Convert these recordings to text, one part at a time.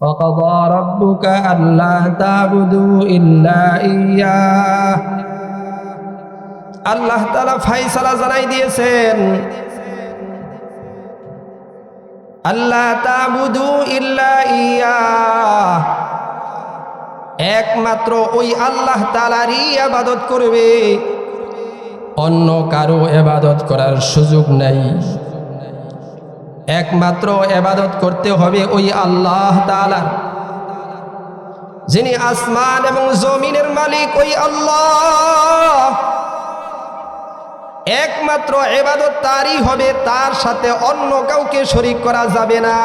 وقضى ربك ألا تعبدوا إلا إياه আল্লাহ তালা ফাইসালা জানাই দিয়েছেন আল্লাহ তাবুদু ইল্লা ইয়া একমাত্র ওই আল্লাহ তালারই আবাদত করবে অন্য কারো এবাদত করার সুযোগ নাই একমাত্র এবাদত করতে হবে ওই আল্লাহ তালার যিনি আসমান এবং জমিনের মালিক, ওই আল্লাহ। একমাত্র এবাদত তারই হবে, তার সাথে অন্য কাউকে শরিক করা যাবে না।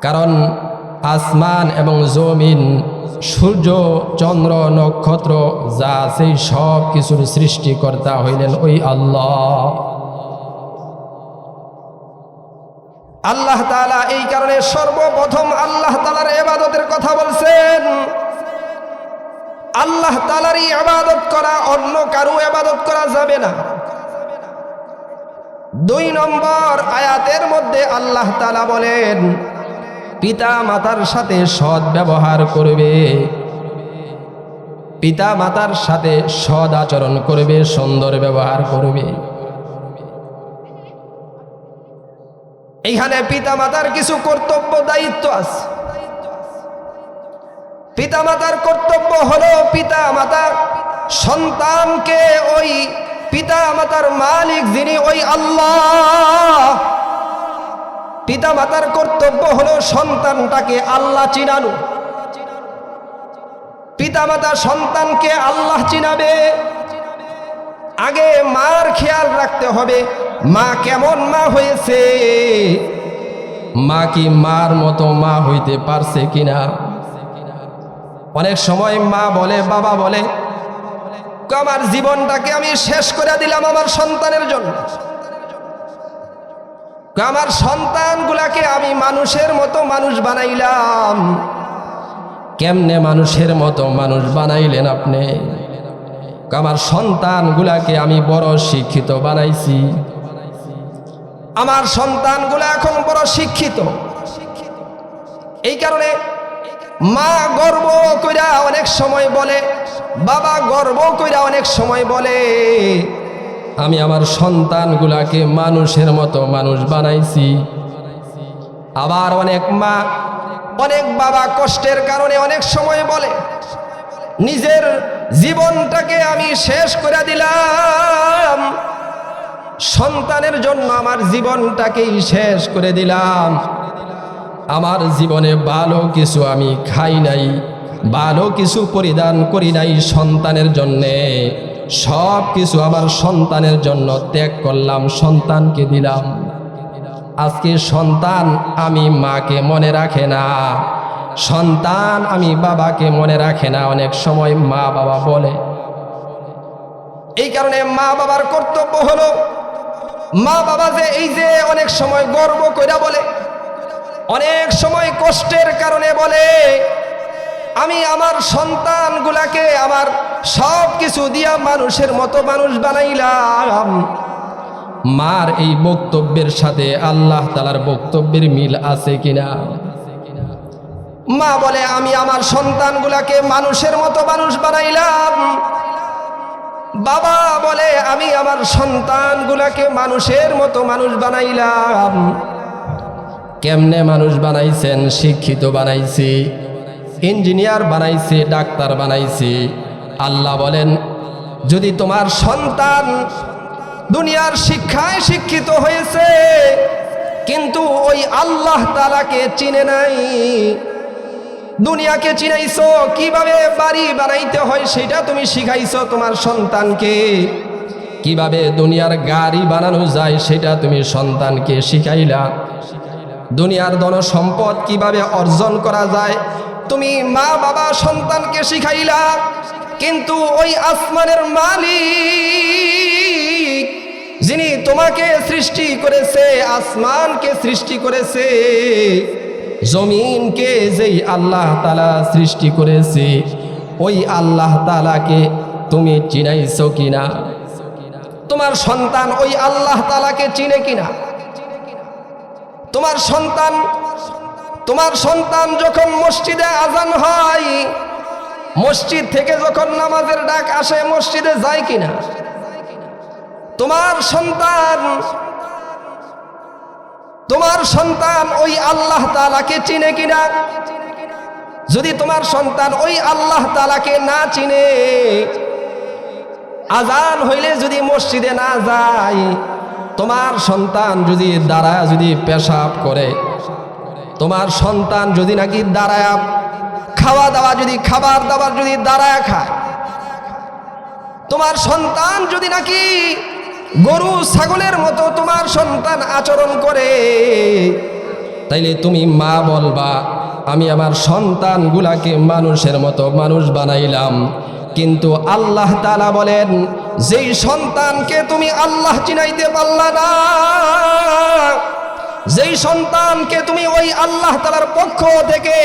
কারণ আসমান এবং জমিন, সূর্য, চন্দ্র, নক্ষত্র, যা সেই সব কিছুর সৃষ্টিকর্তা হইলেন ওই আল্লাহ। আল্লাহ তালা এই কারণে সর্বপ্রথম আল্লাহ তালার এবাদতের কথা বলছেন। আল্লাহ তালারই আবাদত করা অন্য কারও আবাদত করা যাবে না। দুই নম্বর আয়াতের মধ্যে আল্লাহ তালা বলেন, পিতা মাতার সাথে সৎ ব্যবহার করবে। পিতা মাতার সাথে সদ আচরণ করবে, সুন্দর ব্যবহার করবে। এইখানে পিতা মাতার কিছু কর্তব্য, দায়িত্ব আছে। পিতা মাতার কর্তব্য হলো পিতা মাতা সন্তানকে ওই পিতা মাতার মালিক যিনি ওই আল্লাহ। পিতা মাতার কর্তব্য হলো সন্তানটাকে আল্লাহ চিনানো। পিতা মাতা সন্তানকে আল্লাহ চিনাবে। আগে মার খেয়াল রাখতে হবে। মা কেমন মা হয়েছে? মা কি মার মতো মা হইতে পারছে কিনা? অনেক সময় মা বলে, বাবা বলে আমার জীবনটাকে আমি শেষ করে দিলাম আমার সন্তানের জন্য। আমার সন্তানগুলাকে আমি মানুষের মতো মানুষ বানাইলাম। কেমনে মানুষের মতো মানুষ বানাইলেন আপনি? আমার সন্তানগুলাকে আমি বড় শিক্ষিত বানাইছি। আমার সন্তানগুলো এখন বড় শিক্ষিত। এই কারণে মা গর্ব কইরা অনেক সময় বলে, বাবা গর্ব কইরা অনেক সময় বলে, আমি আমার সন্তানগুলাকে মানুষের মতো মানুষ বানাইছি। আবার অনেক মা অনেক বাবা কষ্টের কারণে অনেক সময় বলে নিজের জীবনটাকে আমি শেষ করে দিলাম। সন্তানের জন্য আমার জীবনটাকেই শেষ করে দিলাম। আমার জীবনে ভালো কিছু আমি খাই নাই, ভালো কিছু পরিধান করি নাই সন্তানের জন্যে। সব কিছু আমার সন্তানের জন্য ত্যাগ করলাম, সন্তানকে দিলাম। আজকে সন্তান আমি মাকে মনে রাখে না। সন্তান আমি বাবাকে মনে রাখে না, অনেক সময় মা বাবা বলে। এই কারণে মা বাবার কর্তব্য হলো, মা বাবা যে এই যে অনেক সময় গর্ব কইরা বলে, অনেক সময় কষ্টের কারণে বলে, আমি আমার সন্তানগুলাকে আমার সব কিছু দিয়া মানুষের মতো মানুষ বানাইলাম। মার এই বক্তব্যের সাথে আল্লাহ তালার বক্তব্যের মিল আছে কিনা? মা বলে, আমি আমার সন্তানগুলাকে মানুষের মতো মানুষ বানাইলাম। বাবা বলে, আমি আমার সন্তানগুলাকে মানুষের মতো মানুষ বানাইলাম। কেমনে মানুষ বানাইছেন? শিক্ষিত বানাইছি, ইঞ্জিনিয়ার বানাইছি, ডাক্তার বানাইছি। আল্লাহ বলেন, যদি তোমার সন্তান দুনিয়ার শিক্ষায় শিক্ষিত হয়েছে, কিন্তু ওই আল্লাহ তালাকে চিনে নাই দুনিয়াকে চিনাইছো, কীভাবে বাড়ি বানাইতে হয় সেটা তুমি শিখাইছো তোমার সন্তানকে। কীভাবে দুনিয়ার গাড়ি বানানো যায় সেটা তুমি সন্তানকে শিখাইলা। দুনিয়ার ধন সম্পদ কীভাবে অর্জন করা যায়, তুমি মা বাবা সন্তানকে শিখাইলা। কিন্তু ওই আসমানের মালিক, যিনি তোমাকে সৃষ্টি করেছে, আসমানকে সৃষ্টি করেছে জমিনকে যেই আল্লাহ তালা সৃষ্টি করেছে, ওই আল্লাহ তালাকে তুমি চিনাইছো কিনা? তোমার সন্তান ওই আল্লাহ তালাকে চিনে কিনা? তোমার সন্তান তোমার সন্তান যখন মসজিদে আজান হয়, মসজিদ থেকে যখন নামাজের ডাক আসে, মসজিদে যায় কিনা? তোমার সন্তান তোমার সন্তান ওই আল্লাহ তালাকে চিনে কিনা? যদি তোমার সন্তান ওই আল্লাহ তালাকে না চিনে, আজান হইলে যদি মসজিদে না যায়, তোমার সন্তান যদি দাঁড়া যদি পেশাব করে, তোমার সন্তান যদি নাকি দাঁড়ায় খাওয়া দাওয়া যদি খাবার দাবার যদি দাঁড়ায় খায়, তোমার সন্তান যদি নাকি গরু ছাগলের মতো তোমার সন্তান আচরণ করে। তাইলে তুমি মা বলবা, আমি আমার সন্তানগুলাকে মানুষের মতো মানুষ বানাইলাম। কিন্তু আল্লাহ তালা বলেন, যেই সন্তানকে তুমি আল্লাহ চিনাইতে পারলা না, যেই সন্তানকে তুমি ওই আল্লাহ তালার পক্ষ থেকে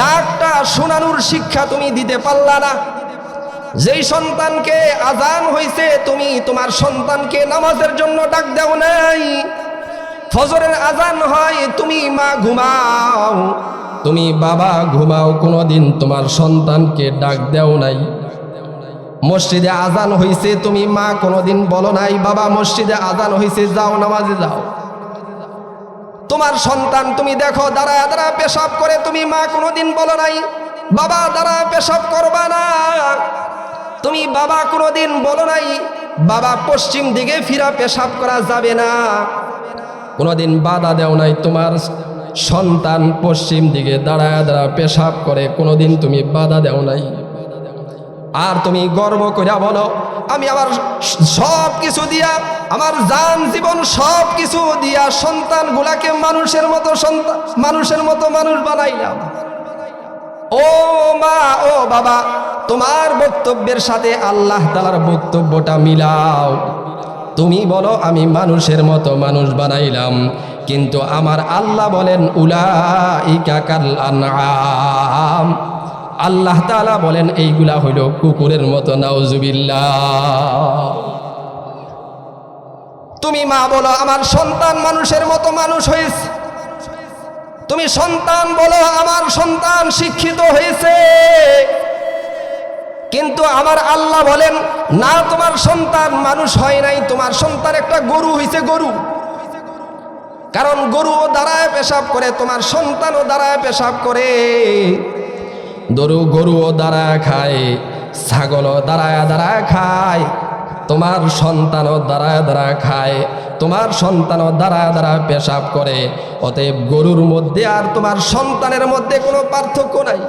ডাকটা শোনানোর শিক্ষা তুমি দিতে পারলা না। যেই সন্তানকে আজান হইছে, তুমি তোমার সন্তানকে নামাজের জন্য ডাক দাও নাই। ফজরের আজান হয়, তুমি মা ঘুমাও। তুমি বাবা ঘুমাও, কোনোদিন তোমার সন্তানকে ডাক দেও নাই। মসজিদে আজান হইছে, তুমি মা কোনোদিন বলো নাই, বাবা মসজিদে আজান হইছে, যাও নামাজে যাও। তোমার সন্তান, তুমি দেখো দাঁড়ায় দাঁড়া, পেশাব করে, তুমি মা কোনোদিন বলো নাই। বাবা, দাঁড়া, পেশাব করবা না। তুমি বাবা কোনোদিন বলো নাই, বাবা পশ্চিম দিকে ফিরা পেশাব করা যাবে না। কোনোদিন বাধা দেও নাই তোমার সন্তান পশ্চিম দিকে দাঁড়ায় দাঁড়া পেশাব করে, কোনোদিন তুমি বাধা দেও নাই। আর তুমি গর্ব করিয়া বলো, আমি আমার সব কিছু দিয়া, আমার জান জীবন সব কিছু দিয়া সন্তানগুলাকে মানুষের মতো সন্তান, মানুষের মতো মানুষ বানাইলাম। ও মা, ও বাবা তোমার বক্তব্যের সাথে আল্লাহ তালার বক্তব্যটা মিলাও। তুমি বলো, আমি মানুষের মতো মানুষ বানাইলাম, কিন্তু আমার আল্লাহ বলেন উলা ইকাকাল আনআম। আল্লাহ তালা বলেন, এইগুলা হইল কুকুরের মতো, নাউজুবিল্লাহ। তুমি মা বলো, আমার সন্তান মানুষের মতো মানুষ হয়েছে তুমি সন্তান বলো, আমার সন্তান শিক্ষিত হয়েছে কিন্তু আমার আল্লাহ বলেন, না, তোমার সন্তান মানুষ হয় নাই, তোমার সন্তান একটা গরু হয়েছে গরু। কারণ গরুও দাঁড়ায় পেশাব করে, তোমার সন্তানও দাঁড়ায় পেশাব করে। গরু গরুও দাঁড়ায় খায়, ছাগলও দাঁড়ায় দাঁড়ায় খায়, তোমার সন্তানও দাঁড়ায় দাঁড়ায় খায়, তোমার সন্তানও দাঁড়ায় দাঁড়ায় পেশাব করে। অতএব গরুর মধ্যে আর তোমার সন্তানের মধ্যে কোনো পার্থক্য নাই।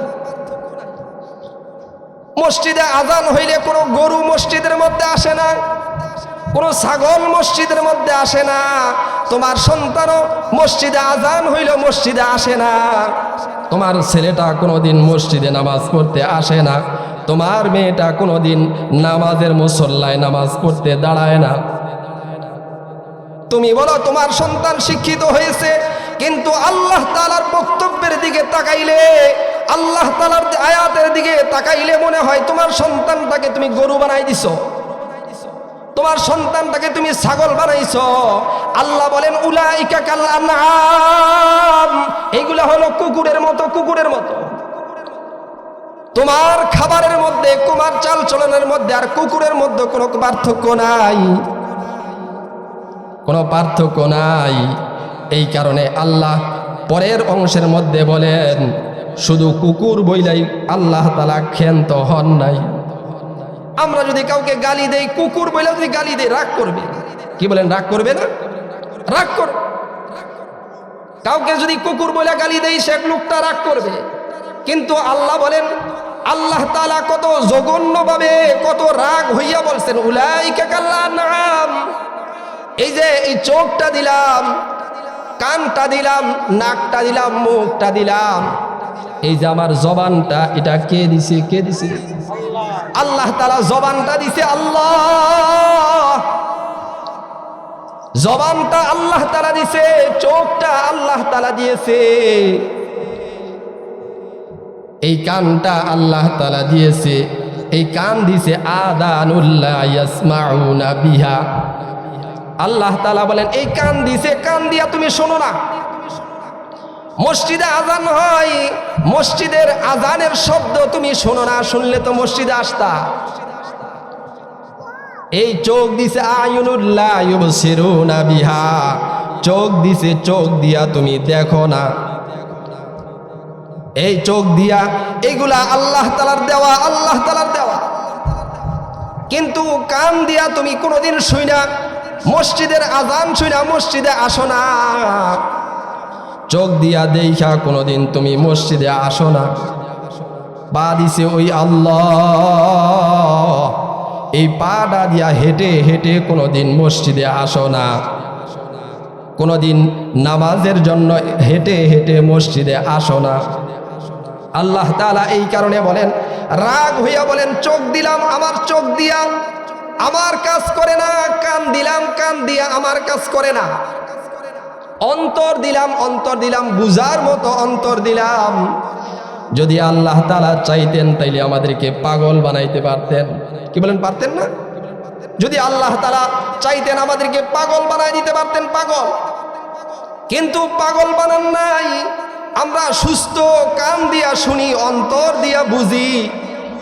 মসজিদে আজান হইলে কোনো গরু মসজিদের মধ্যে আসে না, কোনো ছাগল মসজিদের মধ্যে আসে না, তোমার সন্তানও মসজিদে আজান হইল মসজিদে আসে না, তোমার ছেলেটা কোনোদিন মসজিদে নামাজ পড়তে আসে না, তোমার মেয়েটা কোনোদিন নামাজের মুসল্লায় নামাজ পড়তে দাঁড়ায় না। তুমি বলো, তোমার সন্তান শিক্ষিত হয়েছে, কিন্তু আল্লাহ তালার বক্তব্যের দিকে তাকাইলে আল্লাহ তালার আয়াতের দিকে তাকাইলে মনে হয় তোমার সন্তানটাকে তুমি গরু বানাই দিছ। তোমার সন্তানটাকে তুমি ছাগল বানাইছ। আল্লাহ বলেন এইগুলা হলো কুকুরের মতো কুকুরের মতো। তোমার খাবারের মধ্যে, কুমার চাল চলনের মধ্যে আর কুকুরের মধ্যে কোনো পার্থক্য নাই। কোনো পার্থক্য নাই। এই কারণে আল্লাহ পরের অংশের মধ্যে বলেন শুধু কুকুর বইলাই আল্লাহ তালা ক্ষান্ত হন নাই। আমরা যদি কাউকে গালি দেই, কুকুর বইলে যদি গালি দেই, রাগ করবে। কি বলেন, রাগ করবে না? রাগ কর। কাউকে যদি কুকুর বলে গালি দেই, সে লোকটা রাগ করবে। কিন্তু আল্লাহ বলেন, আল্লাহ তালা কত জঘন্যভাবে, কত রাগ হইয়া বলছেন, উলাইকা কাল্লা নাম। এই যে এই চোখটা দিলাম, কানটা দিলাম, নাকটা দিলাম, মুখটা দিলাম। এই যে আমার জবানটা, এটা কে দিছে কে দিছে? আল্লাহ তালা জবানটা দিছে আল্লাহ। জবানটা আল্লাহ তালা দিছে, চোখটা আল্লাহ তালা দিয়েছে। এই কানটা আল্লাহ তালা দিয়েছে, এই কান দিছে, আদানুল্লাহ বিহা। আল্লাহ তালা বলেন, এই কান দিছে, কান দিয়া তুমি শোনো না। মসজিদে আজান হয়, মসজিদের আজানের শব্দ তুমি শোনো না, শুনলে তো মসজিদে আসতা। এই চোখ দিছে আয়ুনুল্লাহ বিহা। চোখ দিছে, চোখ দিয়া তুমি দেখো না। এই চোখ দিয়া এইগুলা আল্লাহ তালার দেওয়া, আল্লাহ তালার দেওয়া। কিন্তু কান দিয়া তুমি কোনোদিন শুই না মসজিদের আজান শুই না মসজিদে আসো না। চোখ দিয়া দেখা কোনোদিন তুমি মসজিদে আসো না। পা দিছে ওই আল্লাহ। এই পাটা দিয়া হেঁটে হেঁটে কোনোদিন মসজিদে আসো না। কোনোদিন নামাজের জন্য হেঁটে হেঁটে মসজিদে আসো না। আল্লাহ তাআলা এই কারণে বলেন, রাগ হইয়া বলেন, চোখ দিলাম, আমার চোখ দিয়া। আমার কাজ করে না, কান দিলাম, কান দিয়া আমার কাজ করে না। অন্তর দিলাম অন্তর দিলাম বুজার মতো অন্তর দিলাম। যদি আল্লাহ তালা চাইতেন, তাইলে আমাদেরকে পাগল বানাইতে পারতেন। কি বলেন, পারতেন না? যদি আল্লাহ তালা চাইতেন, আমাদেরকে পাগল বানাই দিতে পারতেন, পাগল। কিন্তু পাগল বানান নাই। আমরা সুস্থ, কান দিয়া শুনি, অন্তর দিয়া বুঝি।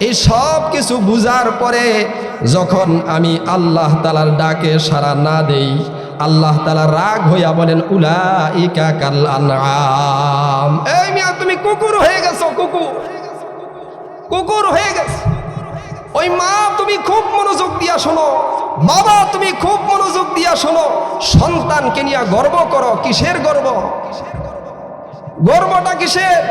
এই সব কিছু বুঝার পরে যখন আমি আল্লাহ তালার ডাকে সারা না দেই, আল্লাহ তালা রাগ হইয়া বলেন উলা ইকা কাল আনআম। এই মিয়া, তুমি কুকুর হয়ে গেছো, কুকুর। কুকুর হয়ে গেছে। ওই মা, তুমি খুব মনোযোগ দিয়া শোনো। বাবা, তুমি খুব মনোযোগ দিয়া শোনো। সন্তানকে নিয়ে গর্ব করো, কিসের গর্ব? গর্বটা কিসের?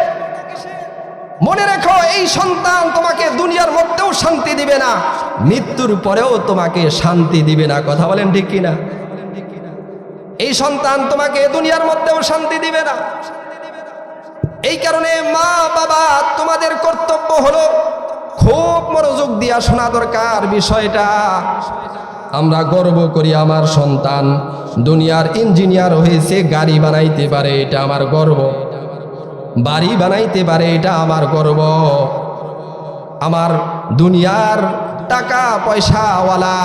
মনে রেখো, এই সন্তান তোমাকে দুনিয়ার মধ্যেও শান্তি দিবে না। মৃত্যুর পরেও তোমাকে শান্তি দিবে না। কথা বলেন ঠিক কিনা এই সন্তান তোমাকে দুনিয়ার মধ্যেও শান্তি দিবে না। এই কারণে মা, বাবা, তোমাদের কর্তব্য হলো খুব মনোযোগ দিয়া শোনা দরকার বিষয়টা। আমরা গর্ব করি আমার সন্তান। দুনিয়ার ইঞ্জিনিয়ার হয়েছে, গাড়ি বানাইতে পারে, এটা আমার গর্ব। বাড়ি বানাইতে পারে, এটা আমার গর্ব। আমার দুনিয়ার টাকা পয়সাওয়ালা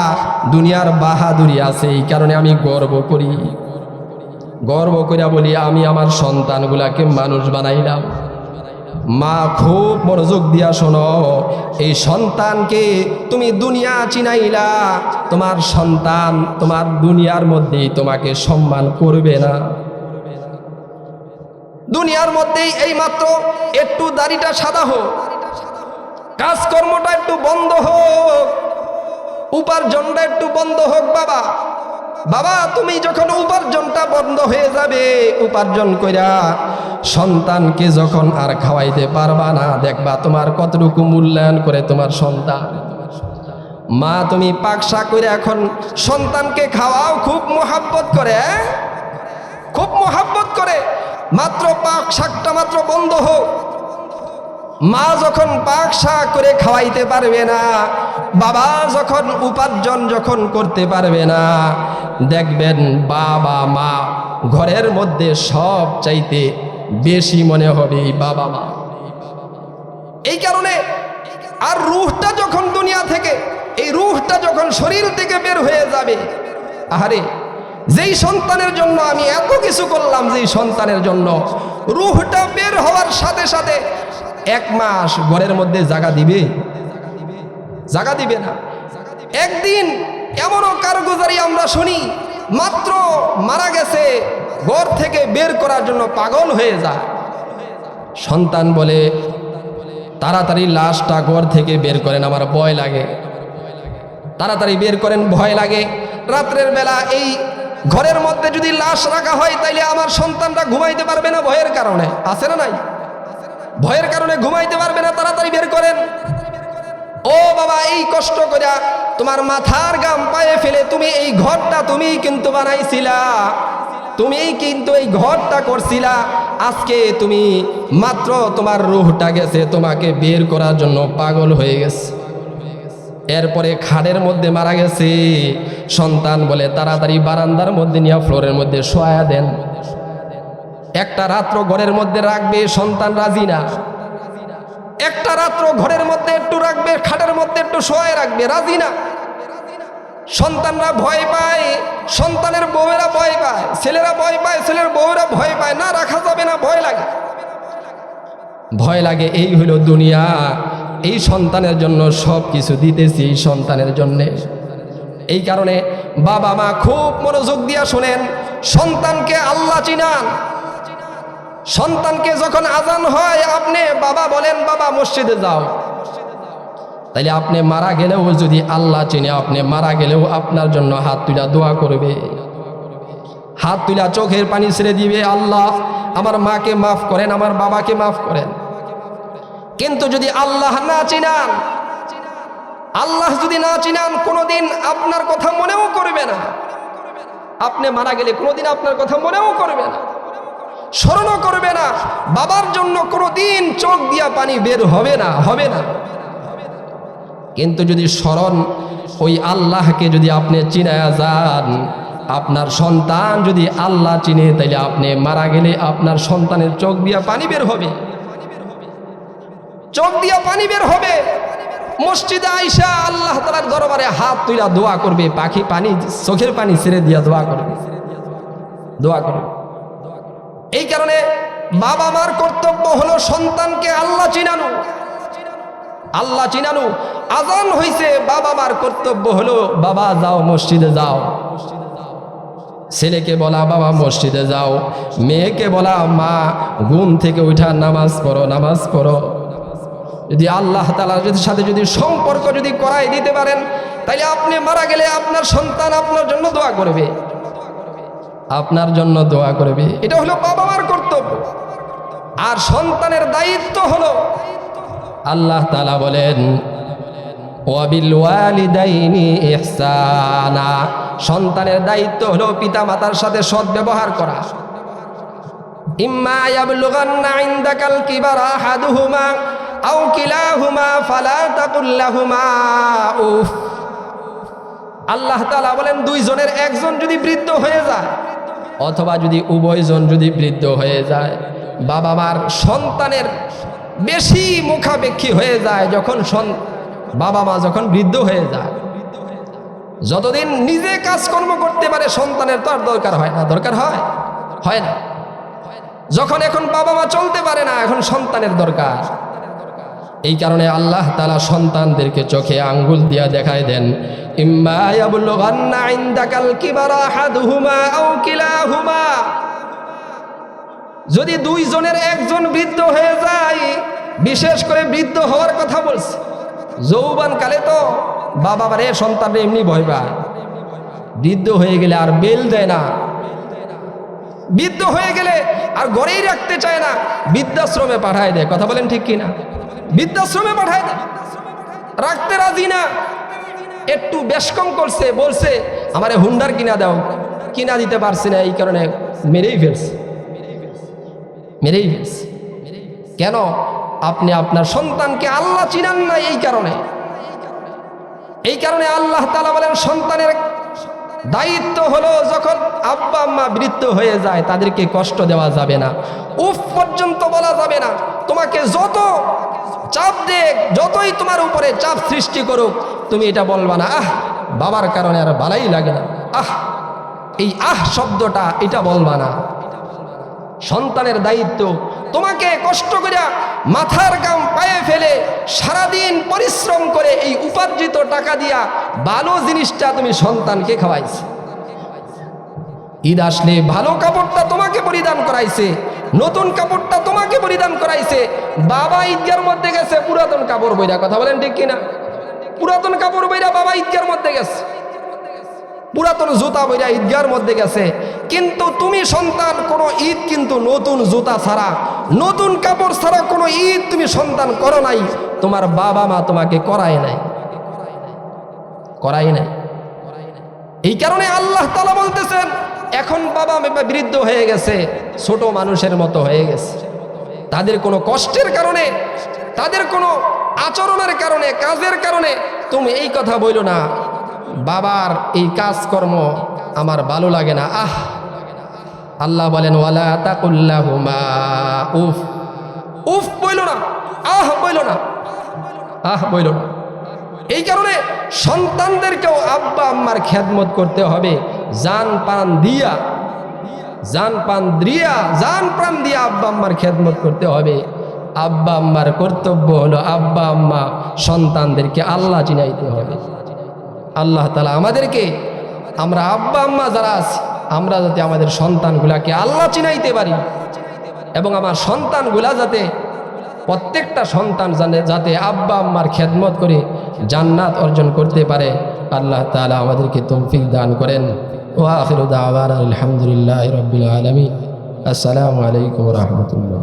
দুনিয়ার বাহাদুরি আছে, এই কারণে আমি গর্ব করি। গর্ব করিয়া বলি, আমি আমার সন্তানগুলাকে মানুষ বানাইলাম। মা, খুব মনোযোগ দিয়া শোনো, এই সন্তানকে তুমি দুনিয়া চিনাইলা, তোমার সন্তান তোমার দুনিয়ার মধ্যেই তোমাকে সম্মান করবে না। দুনিয়ার মধ্যেই এই মাত্র একটু দাড়িটা সাদা হোক। কাজকর্মটা একটু বন্ধ হোক। উপার্জনটা একটু বন্ধ হোক, বাবা। বাবা, তুমি যখন উপার্জনটা বন্ধ হয়ে যাবে, উপার্জন কইরা সন্তানকে যখন আর খাওয়াইতে পারবা না, দেখবা তোমার কতটুকু মূল্যায়ন করে তোমার সন্তান। মা, তুমি পাকশা করে এখন সন্তানকে খাওয়াও খুব মোহাব্বত করে হ্যাঁ? খুব মোহাব্বত করে। মাত্র পাক শাকটা মাত্র বন্ধ হোক। মা যখন পাক শাক করে খাওয়াইতে পারবে না, বাবা যখন উপার্জন যখন করতে পারবে না, দেখবেন বাবা, মা ঘরের মধ্যে সব চাইতে বেশি মনে হবে বাবা, মা। এই কারণে আর রুহটা যখন দুনিয়া থেকে, এই রুহটা যখন শরীর থেকে বের হয়ে যাবে, আহারে যেই সন্তানের জন্য আমি এত কিছু করলাম, যেই সন্তানের জন্য রুহটা বের হওয়ার সাথে সাথে এক মাস ঘরের মধ্যে জায়গা দিবে। জায়গা দিবে না। একদিন এমনও কারগুজারি আমরা শুনি, মাত্র মারা গেছে, ঘর থেকে বের করার জন্য পাগল হয়ে যায়। সন্তান বলে, তাড়াতাড়ি লাশটা ঘর থেকে বের করেন, আমার ভয় লাগে। তাড়াতাড়ি বের করেন, ভয় লাগে। রাত্রের বেলা এই ঘরের মধ্যে যদি লাশ রাখা হয়, তাইলে আমার সন্তানরা ঘুমাইতে পারবে না ভয়ের কারণে। আছে না নাই? ভয়ের কারণে ঘুমাইতে পারবে না, তাড়াতাড়ি বের করেন। ও বাবা, এই কষ্ট করে তোমার মাথার গাম পায়ে ফেলে তুমি এই ঘরটা তুমি কিন্তু বানাইছিলা। তুমি কিন্তু এই ঘরটা করছিলা। আজকে তুমি মাত্র তোমার রুহটা গেছে, তোমাকে বের করার জন্য পাগল হয়ে গেছে। এরপরে খাড়ের মধ্যে মারা গেছে। সন্তান বলে তাড়াতাড়ি বারান্দার মধ্যে নিয়ে ফ্লোরের মধ্যে শোয়া দেন। একটা রাত্র ঘরের মধ্যে রাখবে, সন্তান রাজি না। একটা রাত্র ঘরের মধ্যে একটু রাখবে, খাটের মধ্যে একটু শোয়ায় রাখবে, রাজি না। সন্তানরা ভয় পায়, সন্তানের বউয়েরা ভয় পায়, ছেলেরা ভয় পায়, ছেলের বউয়েরা ভয় পায়, না রাখা যাবে না, ভয় লাগে। ভয় লাগে, এই হলো দুনিয়া। এই সন্তানের জন্য সব কিছু দিতেছি এই সন্তানের জন্যে। এই কারণে বাবা মা খুব মনোযোগ দিয়া শোনেন, সন্তানকে আল্লাহ চিনান। সন্তানকে যখন আজান হয়, আপনি বাবা বলেন, বাবা, মসজিদে যাও। তাইলে আপনি মারা গেলেও যদি আল্লাহ চিনে, আপনি মারা গেলেও আপনার জন্য হাত তুলা দোয়া করবে। হাত তুলা চোখের পানি ছেড়ে দিবে, আল্লাহ, আমার মাকে মাফ করেন, আমার বাবাকে মাফ করেন। কিন্তু যদি আল্লাহ না চিনান, আল্লাহ যদি না চিনান, কোনোদিন আপনার কথা মনেও করবে না। আপনি মারা গেলে কোনোদিন আপনার কথা মনেও করবে না। স্মরণও করবে না। বাবার জন্য কোনোদিন চোখ দিয়া পানি বের হবে না হবে না। কিন্তু যদি স্মরণ ওই আল্লাহকে যদি আপনি চিনায়া যান, আপনার সন্তান যদি আল্লাহ চিনে, তাইলে আপনি মারা গেলে আপনার সন্তানের চোখ দিয়া পানি বের হবে। চোখ দিয়া পানি বের হবে। মসজিদে আইসা আল্লাহ তালার দরবারে হাত তুইলা দোয়া করবে, পাখি পানি, চোখের পানি ছেড়ে দিয়া দোয়া করবে। দোয়া করবে। এই কারণে বাবা মার কর্তব্য হলো সন্তানকে আল্লাহ চিনানো। আল্লাহ চিনানো। আজান হইছে, বাবা মার কর্তব্য হলো, বাবা যাও, মসজিদে যাও। ছেলেকে বলা, বাবা, মসজিদে যাও। মেয়েকে বলা, মা, ঘুম থেকে উঠা, নামাজ পড়ো নামাজ পড়ো। যদি আল্লাহ তালার সাথে যদি সম্পর্ক যদি করাই দিতে পারেন তাহলে আপনি মারা গেলে আপনার সন্তান আপনার জন্য দোয়া করবে। আপনার জন্য দোয়া করবে। এটা হলো বাবা মার কর্তব্য। আর সন্তানের দায়িত্ব হলো আল্লাহ তালা বলেন সন্তানের দায়িত্ব হলো পিতা মাতার সাথে সৎ ব্যবহার করা। ইম্মা ইয়াবলুগান্না ইনদাকাল কিবারা আহাদুহুমা। আও কিলাহুমা ফালা তাকুল উফ। আল্লাহ বলেন, দুইজনের একজন যদি বৃদ্ধ হয়ে যায়, অথবা যদি উভয়জন যদি বৃদ্ধ হয়ে যায় বাবা মার সন্তানের বেশি মুখাপেক্ষী হয়ে যায় যখন বাবা মা যখন বৃদ্ধ হয়ে যায়। যতদিন নিজে কাজকর্ম করতে পারে, সন্তানের তো আর দরকার হয় না। দরকার হয়? হয় না। যখন এখন বাবা মা চলতে পারে না, এখন সন্তানের দরকার। এই কারণে আল্লাহ তালা সন্তানদেরকে চোখে আঙ্গুল দিয়া দেখায় দেন যদি দুইজনের একজন বৃদ্ধ হয়ে যায়, বিশেষ করে বৃদ্ধ হওয়ার কথা বলছে যৌবন কালে তো বাবা রে সন্তানরে এমনি ভয় বৃদ্ধ হয়ে গেলে আর বেল দেয় না। বৃদ্ধ হয়ে গেলে আর গড়েই রাখতে চায় না, বৃদ্ধাশ্রমে পাঠায় দেয়, কথা বলেন ঠিক কিনা? বৃদ্ধাশ্রমে পাঠায় রাখতে রাজি না। একটু বেশ কম করছে, বলছে, আমারে হুন্ডার কিনা দাও। কিনা দিতে পারছি না, এই কারণে মেরেই ফেলছে। মেরেই ফেলছে। কেন? আপনি আপনার সন্তানকে আল্লাহ চিনান না এই কারণে। এই কারণে আল্লাহ তালা বলেন, সন্তানের দায়িত্ব হলো যখন আব্বা আম্মা বৃত্ত হয়ে যায়, তাদেরকে কষ্ট দেওয়া যাবে না। উফ, পর্যন্ত বলা যাবে না। তোমাকে যত চাপ দেখ, যতই তোমার উপরে চাপ সৃষ্টি করুক, তুমি এটা বলবা না, আহ, বাবার কারণে আর ভালাই লাগে না। আহ, এই আহ শব্দটা, এটা বলবা না। সন্তানের দায়িত্ব। তোমাকে কষ্ট করে মাথার গাম পায়ে ফেলে সারাদিন পরিশ্রম করে এই উপার্জিত টাকা দিয়া ভালো জিনিসটা তুমি সন্তানকে খাওয়াইছে। ঈদ আসলে ভালো কাপড়টা তোমাকে পরিধান করাইছে, নতুন কাপড়টা তোমাকে পরিধান করাইছে। বাবা ঈদগার মধ্যে গেছে, পুরাতন কাপড় বইরা, কথা বলেন ঠিক কিনা? পুরাতন কাপড় বইরা বাবা ঈদগার মধ্যে গেছে। পুরাতন জুতা বইরা ঈদগার মধ্যে গেছে। কিন্তু তুমি সন্তান, কোনো ঈদ কিন্তু নতুন জুতা ছাড়া, নতুন কাপড় ছাড়া কোনো ঈদ তুমি সন্তান করো নাই। তোমার বাবা মা তোমাকে করায় নাই। করাই নাই। এই কারণে আল্লাহ তালা বলতেছেন, এখন বাবা বৃদ্ধ হয়ে গেছে, ছোট মানুষের মতো হয়ে গেছে। তাদের কোনো কষ্টের কারণে, তাদের কোনো আচরণের কারণে, কাজের কারণে তুমি এই কথা বইল না। বাবার এই কাজকর্ম আমার ভালো লাগে না। আহ! আল্লাহ বলেন, ওয়ালা তাকুল্লাহুমা। উফ! উফ, বইল না। আহ, বইল না। আহ, বইল না। এই কারণে সন্তানদেরকেও আব্বা আম্মার খেদমত করতে হবে। জান পান দিয়া, জান পান দিয়া, জান প্রাণ দিয়া আব্বা আম্মার খেদমত করতে হবে। আব্বা আম্মার কর্তব্য হলো আব্বা আম্মা সন্তানদেরকে আল্লাহ চিনাইতে হবে। আল্লাহ তালা আমাদেরকে, আমরা আব্বা, আম্মা যারা আছি, আমরা যাতে আমাদের সন্তানগুলাকে আল্লাহ চিনাইতে পারি এবং আমার সন্তানগুলা যাতে প্রত্যেকটা সন্তান জানে, যাতে আব্বা, আম্মার খেদমত করে জান্নাত অর্জন করতে পারে, আল্লাহ তালা আমাদেরকে তৌফিক দান করেন। ও আখির দাওয়ার আলহামদুলিল্লাহ রবিল আলমী আসসালামু আলাইকুম রহমতুল্লাহ।